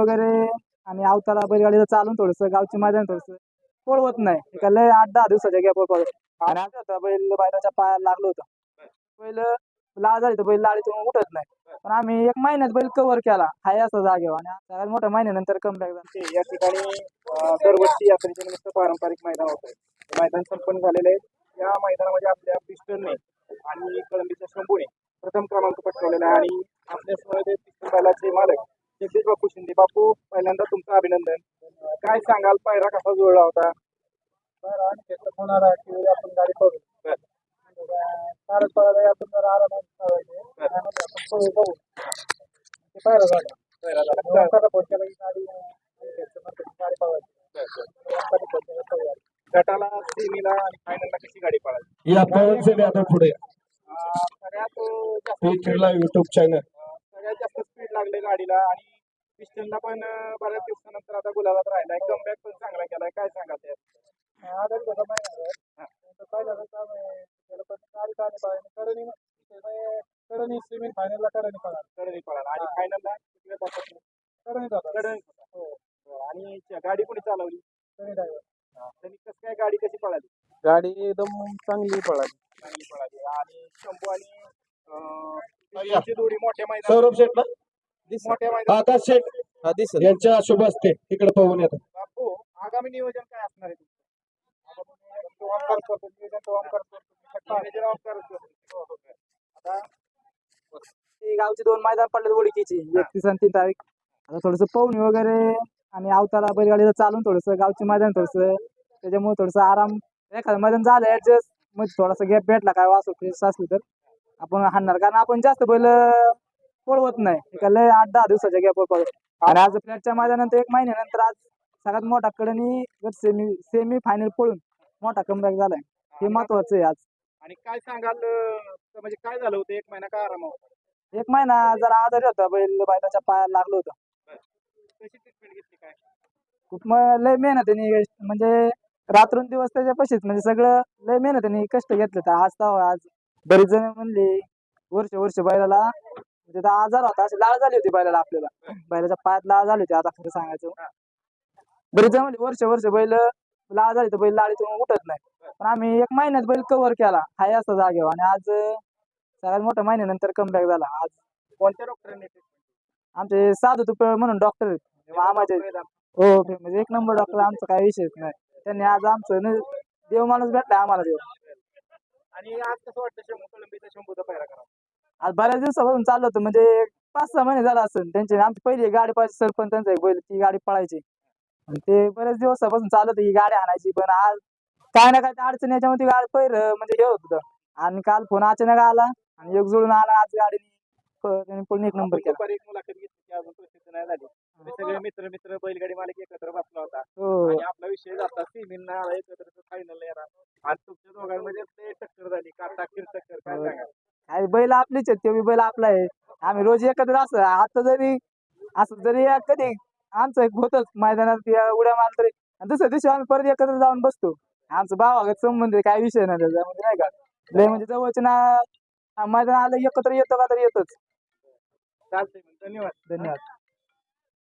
वगैरे आणि अवताला बैलगाडीला चालून थोडस गावची मैदान थोडस. पळवत नाही. एका लय आठ दहा दिवसाच्या गॅप पळत आणि आता होता बैल बैलाच्या पायाला लागलो होतं. बैल लाळ झाली तर बैल लाडीतून उठत नाही. पण आम्ही एक महिन्यात बैल कव्हर केला. हाय असा जागेवर. आणि सगळ्यात मोठ्या महिन्यानंतर कमबॅक झाला. या ठिकाणी दरवर्षी यात्रेच्या निमित्त पारंपरिक मैदान होत. आहे मैदान संपन्न झालेलं आहे. या मैदानामध्ये आपल्या पिस्टनने आणि कळंबीच्या शंभूने प्रथम क्रमांक पटकावलेला आहे. आणि आपल्यासमोर पिस्टन बैलाचे मालक बापू पहिल्यांदा तुमचं अभिनंदन. काय सांगाल? पायरा कसा जुळला होता? होणार आहे आपण गाडी करू. फारच पळायला आपण जरा आरामात चालवायचे. आपण पळू जाऊ. ते पाहिलं झालं. पायरा झाला. लोकांना फोन केला की गाडी गाडी पळवायची गटाला सेमीला आणि फायनलला कशी गाडी पळाली? या पवन सेवे आता पुढे. सगळ्यात युट्यूब चॅनल सगळ्यात जास्त स्पीड लागले गाडीला आणि पिस्टनला पण बऱ्याच दिवसानंतर आता गुलाबात राहिलाय. कमबॅक पण चांगला केलाय. काय सांगा त्यात आदर होता महिना पहिला त्याला पण गाडी चालली पाहिजे कडनी कडनी सेमी फायनलला कडनी पळा कडणी पळाला. आणि फायनलला हो. आणि गाडी कोणी चालवली? कडनी ड्रायव्हर त्यांनी कसं काय गाडी कशी पळाली? गाडी एकदम चांगली पळाली. चांगली पळाली. आणि शंभू आणि जोडी मोठ्या सौरभ शेटला? मैदानात आकाश शेठ हा यांच्या शुभ असते इकडे पाहून येतात बापू आगामी नियोजन काय असणार आहे तुमचं? ओमकार करतो, नियोजन तो ओमकार करतो. नियोजन ओमकार करतो. हो, हो, हो. आता ती गावची दोन मैदान पडले ओळखीची एकतीस आणि तीन तारीख आता थोडस पाहुणे वगैरे आणि अवताला बैलगाडीला चालून थोडस गावची मैदान थोडस त्याच्यामुळे थोडस आराम एखादं मैदान झालं ऍडजस्ट मग थोडासा गॅप भेटला काय वासू फ्रेश असली तर आपण हाणणार कारण आपण जास्त बैल पळवत नाही. एका लय आठ दहा दिवसाच्या गॅपवर पळत आणि आज फ्लॅटच्या मैदानानंतर एक महिन्यानंतर आज सगळ्यात मोठा कडनी सेमी सेमी फायनल पळून मोठा कमबॅक झालाय. हे महत्वाचं आहे आज. आणि काय सांगाल म्हणजे काय झालं होतं एक महिना काय आराम होता एक महिना जरा आजारी होता बैल बैलाच्या पायाला लागलं होतं. खूप लय मेहनतीने म्हणजे रात्रून दिवस त्याच्या पशीच म्हणजे सगळं लय मेहनतीने कष्ट घेतले तर आज तर आज बरीच जण म्हणले वर्ष वर्ष बैलाला म्हणजे तो आजार होता. अशी लाळ झाली होती बैलाला आपल्याला. बैलाच्या पायात लाळ झाली होती आता खरं सांगायचं. बरीच जण म्हणले वर्ष वर्ष बैल लाळ झाली तर बैल लाळीतून उठत नाही. पण आम्ही एक महिन्यात बैल कव्हर केला. हाय असा जागेवर. आणि आज सगळ्यात मोठ्या महिन्यानंतर कमबॅक झाला. आज कोणत्या डॉक्टरांनी आमचे साधू तुपे म्हणून डॉक्टर मामाचे केली? हो म्हणजे एक नंबर डॉक्टर आमचा काही विषयच नाही. त्यांनी आज आमचं देव माणूस भेटला आम्हाला देव. आणि आज कसं वाटतं शंभू कलंबीचा शंभूचा पैरा करा आज बऱ्याच दिवसापासून चाललं होतं. म्हणजे पाच सहा महिने झाला असेल. त्यांची आमची पहिली गाडी पाहिजे सरपंच त्यांचा एक बैल ती गाडी पळायची. आणि ते बऱ्याच दिवसापासून चालत ही गाडी आणायची. पण आज काय ना काय अडचण याच्यामध्ये गाडी पहिर म्हणजे हे होत आणि काल फोन अचानक आला आणि एक जुळून आला. आज गाडीने पूर्ण एक नंबर केला. एक मुलाखत घेतली अजून प्रसिद्ध नाही झाली. ते सगळे मित्र मित्र बैलगाडी मालक एकत्र बसला होता. हो. आणि आपला विषय जाता सिमींना एकत्र फायनल येणार. आणि तुमच्या दोघांमध्ये ते टक्कर झाली. काटा किर टक्कर? काय हो. आणि बैल आपलीच आहेत ते बैल आपला आहे. आम्ही रोज एकत्र असं आता जरी असं जरी या कधी आमचं एक होतच मैदानात या उड्या मारल तरी. आणि दुसऱ्या दिवशी आम्ही परत एकत्र जाऊन बसतो. आमचं भावागत संबंध आहे काय विषय नाही त्याच्यामध्ये म्हणजे नाही का? लय म्हणजे जवळचे ना मैदान आलं एकत्र येतो का तर येतच. चालतंय धन्यवाद. धन्यवाद.